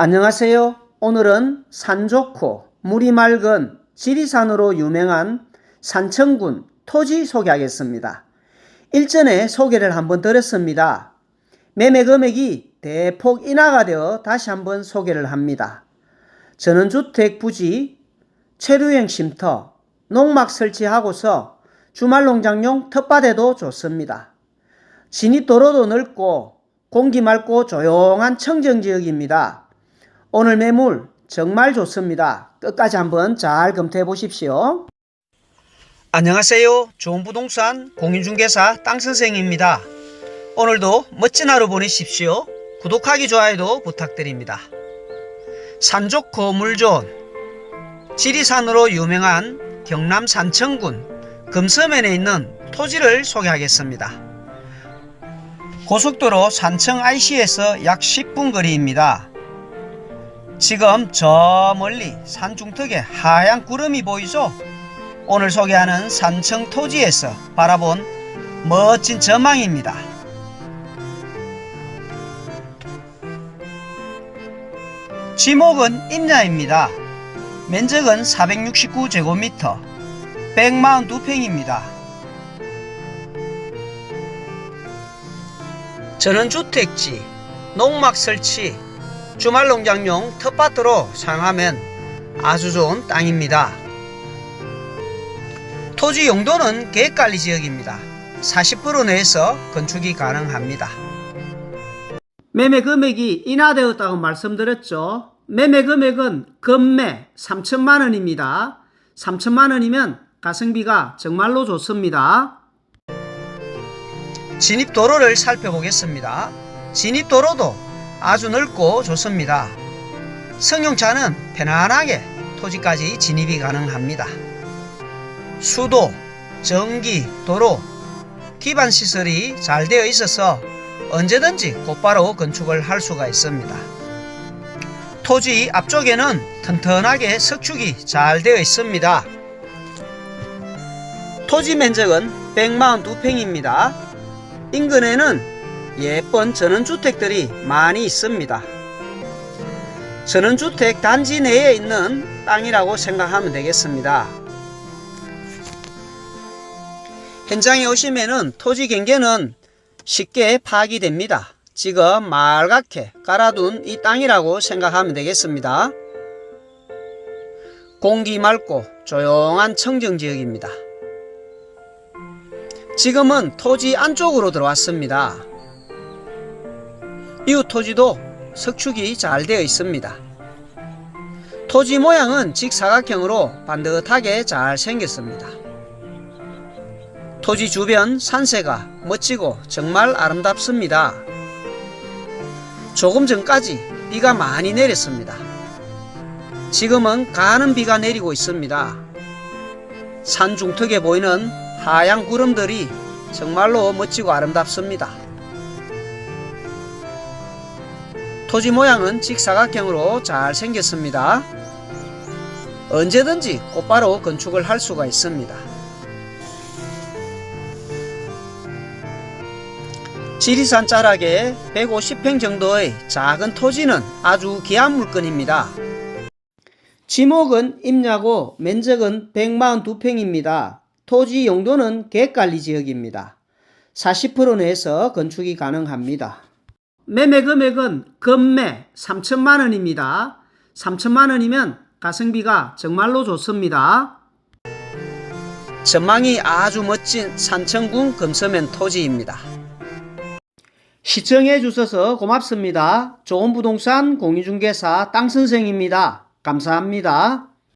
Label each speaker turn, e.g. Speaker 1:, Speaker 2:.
Speaker 1: 안녕하세요. 오늘은 산 좋고 물이 맑은 지리산으로 유명한 산청군 토지 소개하겠습니다. 일전에 소개를 한번 드렸습니다. 매매 금액이 대폭 인하가 되어 다시 한번 소개를 합니다. 전원주택 부지, 체류형 쉼터, 농막 설치하고서 주말 농장용 텃밭에도 좋습니다. 진입도로도 넓고 공기 맑고 조용한 청정지역입니다. 오늘 매물 정말 좋습니다. 끝까지 한번 잘 검토해 보십시오. 안녕하세요. 좋은 부동산 공인중개사 땅선생입니다. 오늘도 멋진 하루 보내십시오. 구독하기 좋아요도 부탁드립니다. 산 좋고 물 좋은 지리산으로 유명한 경남 산청군 금서면에 있는 토지를 소개하겠습니다. 고속도로 산청 IC에서 약 10분 거리입니다. 지금 저 멀리 산 중턱에 하얀 구름이 보이죠? 오늘 소개하는 산청 토지에서 바라본 멋진 전망입니다. 지목은 임야입니다. 면적은 469제곱미터, 142평입니다. 전원주택지, 농막 설치, 주말 농장용 텃밭으로 사용하면 아주 좋은 땅입니다. 토지 용도는 계획관리 지역입니다. 40% 내에서 건축이 가능합니다. 매매 금액이 인하되었다고 말씀드렸죠. 매매 금액은 금매 3천만 원입니다. 3천만 원이면 가성비가 정말로 좋습니다. 진입 도로를 살펴보겠습니다. 진입 도로도 아주 넓고 좋습니다. 승용차는 편안하게 토지까지 진입이 가능합니다. 수도, 전기, 도로, 기반 시설이 잘 되어 있어서 언제든지 곧바로 건축을 할 수가 있습니다. 토지 앞쪽에는 튼튼하게 석축이 잘 되어 있습니다. 토지 면적은 142평입니다. 인근에는 예쁜 전원주택들이 많이 있습니다. 전원주택 단지 내에 있는 땅이라고 생각하면 되겠습니다. 현장에 오시면은 토지 경계는 쉽게 파악이 됩니다. 지금 말갛게 깔아둔 이 땅이라고 생각하면 되겠습니다. 공기 맑고 조용한 청정지역입니다. 지금은 토지 안쪽으로 들어왔습니다. 이웃 토지도 석축이 잘 되어 있습니다. 토지 모양은 직사각형으로 반듯하게 잘 생겼습니다. 토지 주변 산세가 멋지고 정말 아름답습니다. 조금 전까지 비가 많이 내렸습니다. 지금은 가는 비가 내리고 있습니다. 산 중턱에 보이는 하얀 구름들이 정말로 멋지고 아름답습니다. 토지 모양은 직사각형으로 잘 생겼습니다. 언제든지 곧바로 건축을 할 수가 있습니다. 지리산 자락에 150평 정도의 작은 토지는 아주 귀한 물건입니다. 지목은 임야고 면적은 142평입니다. 토지 용도는 계획관리 지역입니다. 40% 내에서 건축이 가능합니다. 매매 금액은 금매 3천만 원입니다. 3천만 원이면 가성비가 정말로 좋습니다. 전망이 아주 멋진 산청군 금서면 토지입니다. 시청해 주셔서 고맙습니다. 좋은 부동산 공유중개사 땅선생입니다. 감사합니다.